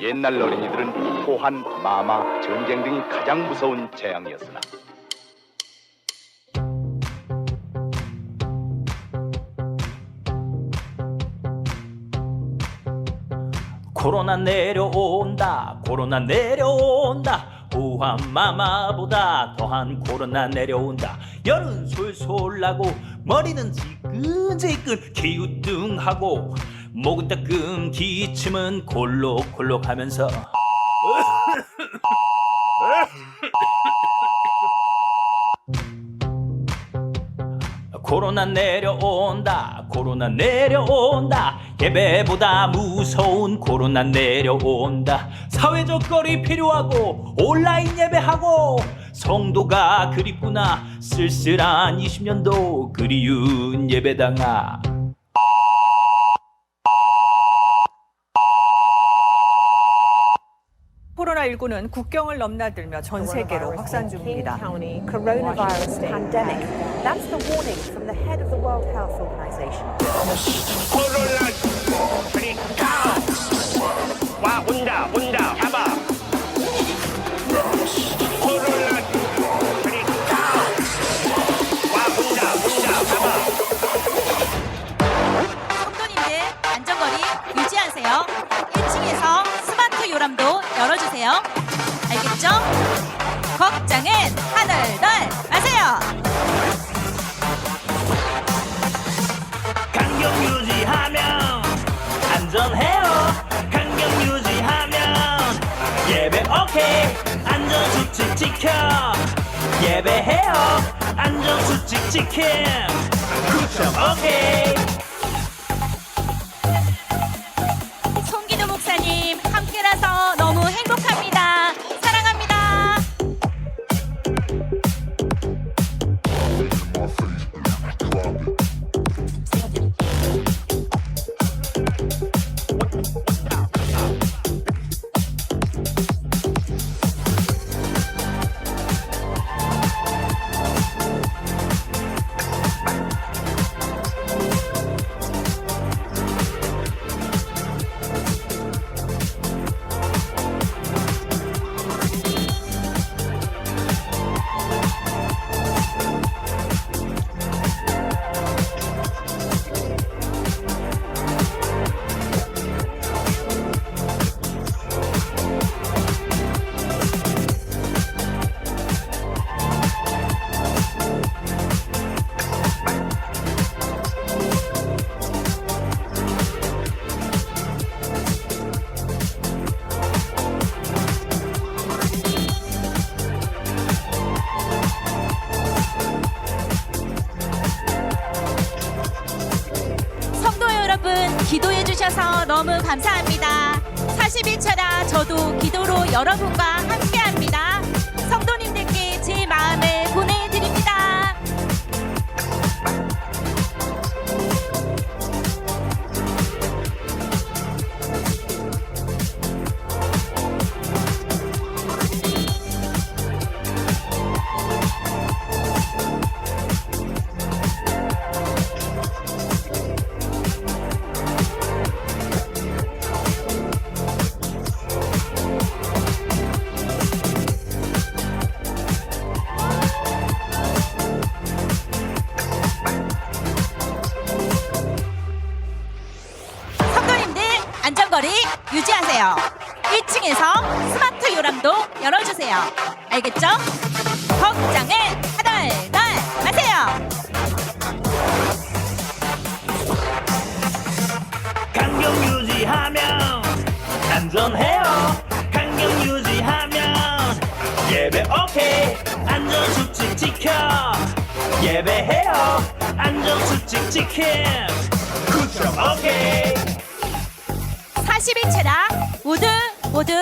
옛날 어린이들은 호한, 마마, 전쟁 등이 가장 무서운 재앙이었으나 코로나 내려온다 코로나 내려온다. 호환 마마보다 더한 코로나 내려온다. 열은 솔솔 나고 머리는 지끈지끈 기우뚱하고 목은 따끔 기침은 골록골록 하면서. 코로나 내려온다 코로나 내려온다. 예배보다 무서운 코로나 내려온다. 사회적 거리 필요하고 온라인 예배하고 성도가 그립구나. 쓸쓸한 20년도 그리운 예배당아 코로나19는 국경을 넘나들며 전 세계로 확산 중입니다. 열어주세요. 알겠죠? 걱정은 하늘덜 마세요. 간격 유지하면 안전해요 간격 유지하면 예배 오케이 안전 수칙 지켜 예배해요 안전 수칙 지킴 9점 오케이 기도해 주셔서 너무 감사합니다. 40일차라 저도 기도로 여러분과 함께 거리 유지하세요. 1층에서 스마트 요람도 열어주세요. 알겠죠? 걱정은 하덜덜 마세요. 간격 유지하면 안전해요 간격 유지하면 예배 오케이 안전 수칙 지켜 예배해요 안전 수칙 지킴 9점 오케이 40일차라 모두 모두